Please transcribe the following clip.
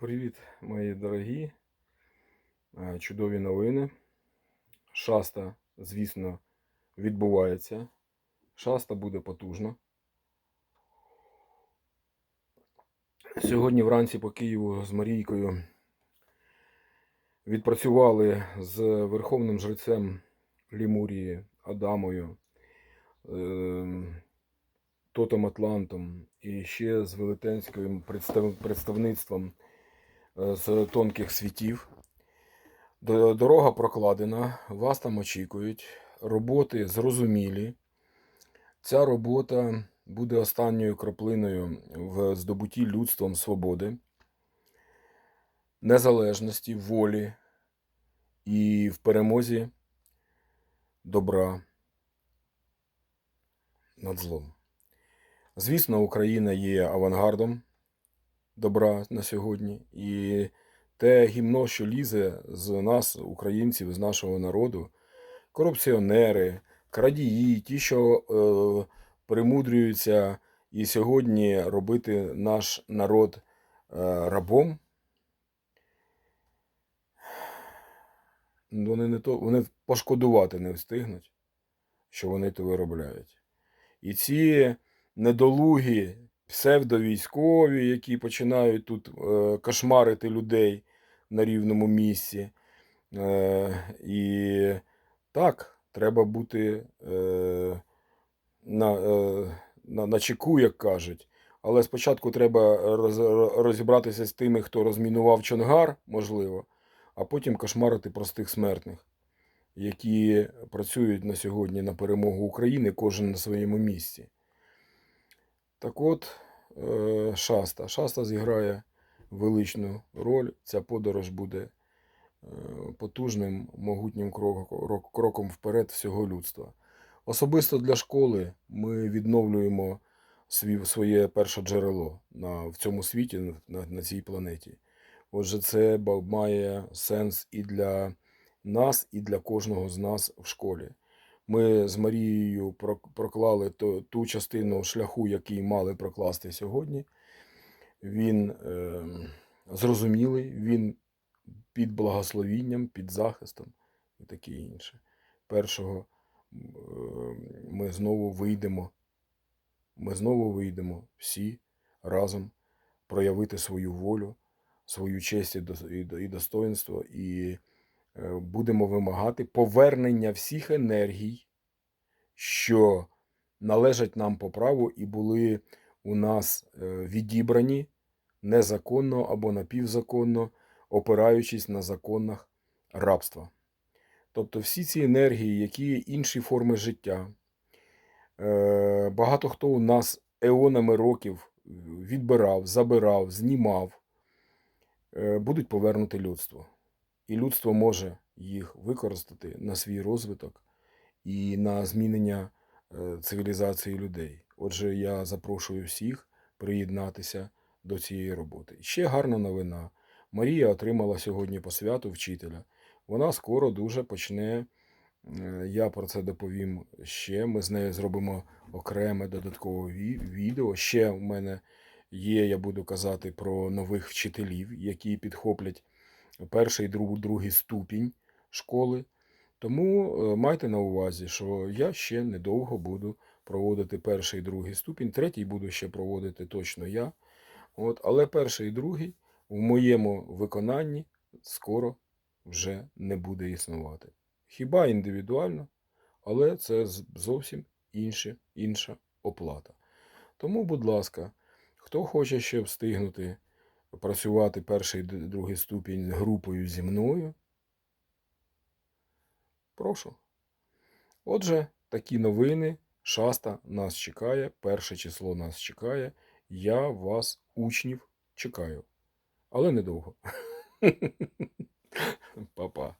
Привіт, мої дорогі. Е, Чудові новини. Шаста, звісно, відбувається. Шаста буде потужна. Сьогодні вранці по Києву з Марійкою відпрацювали з верховним жрецем Лімурії Адамою, ем, Тотом Атлантом і ще з велетенським представництвом з тонких світів. Дорога прокладена, вас там очікують. Роботи зрозумілі. Ця робота буде останньою краплиною в здобутті людством свободи, незалежності, волі і в перемозі добра над злом. Звісно, Україна є авангардом добра на сьогодні. І те гімно, що лізе з нас, українців, з нашого народу, корупціонери, крадії, ті, що е, примудрюються і сьогодні робити наш народ е, рабом. Вони не то, вони пошкодувати не встигнуть, що вони то виробляють. І ці недолугі псевдовійськові, які починають тут е, кошмарити людей на рівному місці. Е, і так, треба бути е, на, на, на чеку, як кажуть. Але спочатку треба роз, розібратися з тими, хто розмінував Чонгар, можливо, а потім кошмарити простих смертних, які працюють на сьогодні на перемогу України, кожен на своєму місці. Так от, е, Шаста. Шаста зіграє величну роль. Ця подорож буде е, потужним, могутнім крок- крок- кроком вперед всього людства. Особисто для школи ми відновлюємо своє перше джерело на, в цьому світі, на, на цій планеті. Отже, це має сенс і для нас, і для кожного з нас в школі. Ми з Марією проклали ту, частину шляху, який мали прокласти сьогодні. Він е, зрозумілий, він під благословінням, під захистом і таке інше. Першого е, ми знову вийдемо. Ми знову вийдемо всі разом проявити свою волю, свою честь і дос- і до- і достоинство, і будемо вимагати повернення всіх енергій, що належать нам по праву і були у нас е, відібрані незаконно або напівзаконно, опираючись на законах рабства. Тобто всі ці енергії, які інші форми життя, е, багато хто у нас еонами років відбирав, забирав, знімав, е, будуть повернути людству. І людство може їх використати на свій розвиток і на змінення е, цивілізації людей. Отже, я запрошую всіх приєднатися до цієї роботи. Ще гарна новина. Марія отримала сьогодні по святу вчителя. Вона скоро дуже почне. е, Я про це доповім ще. Ми з нею зробимо окреме додаткове відео. Ще в мене є, я буду казати про нових вчителів, які підхоплять перший, друг, другий ступінь школи. Тому е, майте на увазі, що я ще недовго буду проводити перший і другий ступінь, третій буду ще проводити точно я. От, але перший і другий в моєму виконанні скоро вже не буде існувати. Хіба індивідуально, але це зовсім інше, інша оплата. Тому, будь ласка, хто хоче ще встигнути працювати перший і другий ступінь групою зі мною, прошу. Отже, такі новини. Шаста нас чекає, перше число нас чекає. Я вас, учнів, чекаю. Але недовго. Па-па.